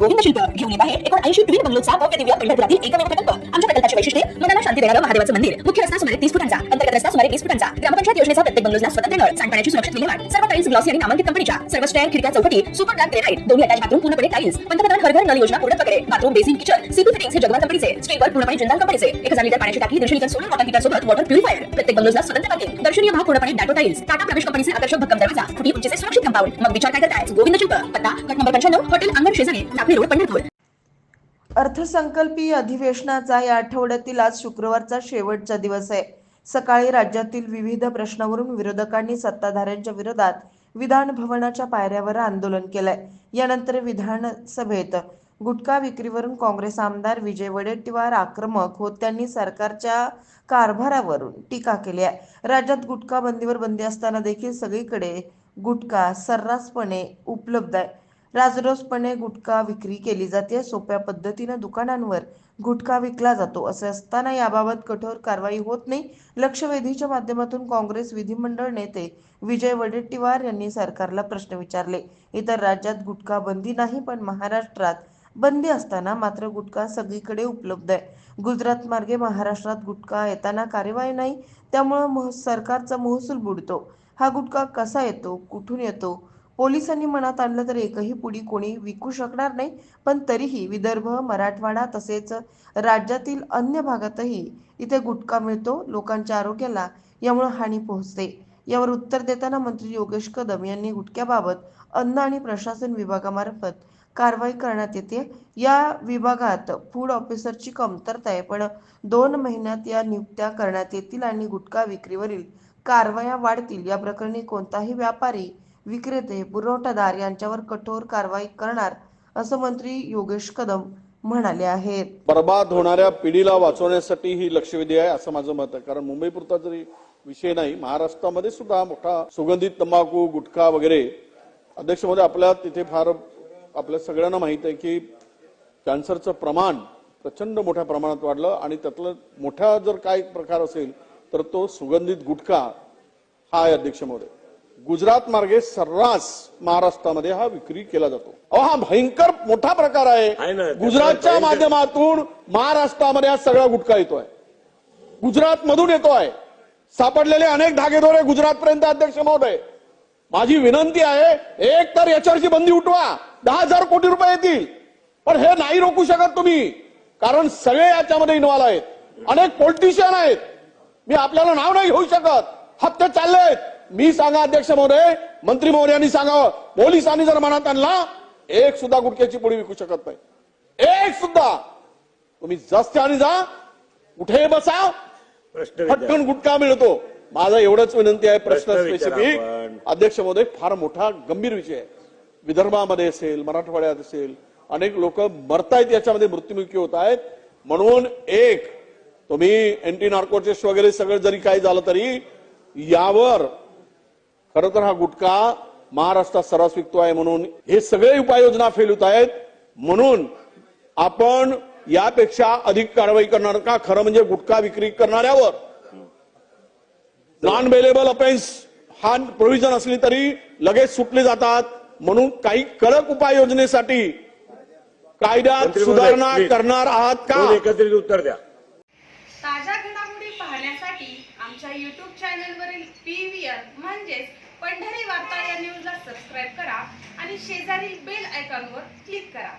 गोविंद शिल्प घेऊन येत आहे एकूण ऐंशी ट्विन बंगलोचा भव्य दिव्य पंढरपुरातील एकमेव प्रकल्प. आमच्या प्रकल्पाची वैशिष्ट्ये मनाला शांती देणारं महादेवाचं मंदिर. मुख्य रस्ता सुमारे तीस फुटांचा अंतर्गत रस्ता सुमारे वीस फुटांचा. ग्रामपंचायत योजनेचा प्रत्येक बंगलोजला स्वतंत्र नळ सांडपाण्याची सुरक्षित विल्हेवाट. सर्व टाईल्स ग्लॉसी आणि नामांकित कंपनीच्या सर्व स्टँड खिडक्या चौकटी सुपर ग्रांड ग्रेनाइट दोन्ही अटॅच बाथरूम पूर्णपणे टाईल्स पंतप्रधान Har Ghar Nal Yojana पूर्णत्वाकडे bathroom basin kitchen CP fittings हे जगवान कंपनीचे स्टीलवर पूर्णपणे जिंदाल कंपनीचे. एक हजार लिटर पाण्याची टाकी दीडशे लिटर सोलर वॉटर हीटर सोबत वॉटर प्युरिफायर प्रत्येक बंगलोजला स्वतंत्र पार्किंग. दर्शनीय भाग पूर्णपणे डाटो टाईल्स टाटा प्रवेश कंपनीचे आकर्षक भक्कम दरवाजा. फुटी उंचीचे सुरक्षित कंपाऊंड मग विचार काय करताय? गोविंद शिल्प पत्ता गट नंबर पंच्याण्णव हॉटेल अंगण शेजारी. रोड पंढरपूर अर्थसंकल्पीय अधिवेशनाचा या आठवड्यातील आज शुक्रवारचा शेवटचा दिवस आहे. सकाळी राज्यातील विविध प्रश्नावरून विरोधकांनी सत्ताधाऱ्यांच्या विरोधात विधान भवनाच्या पायऱ्यावर आंदोलन केलंय. यानंतर विधानसभेत गुटखा विक्रीवरून काँग्रेस आमदार विजय वडेट्टीवार आक्रमक होत त्यांनी सरकारच्या कारभारावरून टीका केली आहे. राज्यात गुटखा बंदीवर बंदी असताना देखील सगळीकडे गुटखा सर्रासपणे उपलब्ध आहे. राजरोसपणे गुटखा विक्री केली जाते. सोप्या पद्धतीनं दुकानांवर गुटखा विकला जातो. असे असताना याबाबत कठोर कारवाई होत नाही. लक्षवेधीच्या माध्यमातून काँग्रेस विधिमंडळ नेते विजय वडेट्टीवार यांनी सरकारला प्रश्न विचारले. इतर राज्यात गुटखा बंदी नाही पण महाराष्ट्रात बंदी असताना मात्र गुटखा सगळीकडे उपलब्ध आहे. गुजरात मार्गे महाराष्ट्रात गुटखा येताना कार्यवाही नाही. त्यामुळं मह सरकारचा महसूल बुडतो. हा गुटखा कसा येतो? कुठून येतो? पोलिसांनी मनात आणलं तर एकही पुडी कोणी विकू शकणार नाही पण तरीही विदर्भ मराठवाडा तसेच राज्यातील अन्य भागातही इथे गुटखा मिळतो लोकांच्या आरोग्याला यामुळे हानी पोहोचते. यावर उत्तर देताना मंत्री योगेश कदम यांनी गुटख्याबाबत अन्न आणि प्रशासन विभागामार्फत कारवाई करण्यात येते. या विभागात फूड ऑफिसरची कमतरता आहे पण दोन महिन्यात या नियुक्त्या करण्यात येतील आणि गुटखा विक्रीवरील कारवाया वाढतील. या प्रकरणी कोणताही व्यापारी विक्रेते पुरवठादार यांच्यावर कठोर कारवाई करणार असं मंत्री योगेश कदम म्हणाले आहेत. बर्बाद होणाऱ्या पिढीला वाचवण्यासाठी ही लक्षवेधी आहे असं माझं मत आहे. कारण मुंबई पुरता जरी विषय नाही महाराष्ट्रामध्ये सुद्धा मोठा सुगंधित तंबाखू गुटखा वगैरे अध्यक्ष महोदय आपल्या तिथे फार आपल्या सगळ्यांना माहीत आहे की कॅन्सरचं प्रमाण प्रचंड मोठ्या प्रमाणात वाढलं आणि त्यातलं मोठा जर काय प्रकार असेल तर तो सुगंधित गुटखा हा आहे अध्यक्ष महोदय गुजरात मार्गे सर्रास महाराष्ट्रामध्ये हा विक्री केला जातो. अहो हा भयंकर मोठा प्रकार आहे. गुजरातच्या माध्यमातून महाराष्ट्रामध्ये हा सगळा गुटखा येतोय. गुजरात मधून येतोय. सापडलेले अनेक धागेदोरे गुजरात पर्यंत अध्यक्ष महोदय. माझी विनंती आहे एक तर याच्यावरची बंदी उठवा. दहा हजार कोटी रुपये येतील. पण हे नाही रोखू शकत तुम्ही कारण सगळे याच्यामध्ये इन्व्हॉल्व आहेत. अनेक पॉलिटिशियन आहेत. मी आपल्याला नाव नाही घेऊ शकत. हप्ते चालले आहेत मी सांगा अध्यक्ष महोदय मंत्री महोदयांनी सांगावं पोलिसांनी जर मनात आणला एक सुद्धा गुटख्याची पोळी विकू शकत नाही. एक सुद्धा. तुम्ही जस्त्याने जा कुठे बसा. फटकन गुटखा मिळतो. माझा एवढंच विनंती आहे प्रश्न स्पेसिफिक. अध्यक्ष महोदय फार मोठा गंभीर विषय आहे. विदर्भामध्ये असेल मराठवाड्यात असेल अनेक लोक मरतायत याच्यामध्ये मृत्युमुखी होत आहेत. म्हणून एक तुम्ही अँटी नार्कोटिक्स वगैरे सगळं जरी काही झालं तरी यावर खर तर हा गुटखा महाराष्ट्रात सर्रास विकतोय म्हणून हे सगळे उपाययोजना फेल होत आहेत. म्हणून आपण यापेक्षा अधिक कारवाई करणार का? खरं म्हणजे गुटखा विक्री करणाऱ्यावर. नॉन बेलेबल अफेन्स हा प्रोव्हिजन असली तरी लगेच सुटले जातात. म्हणून काही कडक उपाययोजनेसाठी कायद्यात सुधारणा. करणार आहात का? एकत्रित उत्तर द्या. ताज्या घडामोडी पाहण्यासाठी आमच्या यूट्यूब चॅनलवरील पी शेअर म्हणजेच पंढरी वार्ता या न्यूजला सबस्क्राईब करा आणि शेजारील बेल आयकॉनवर क्लिक करा.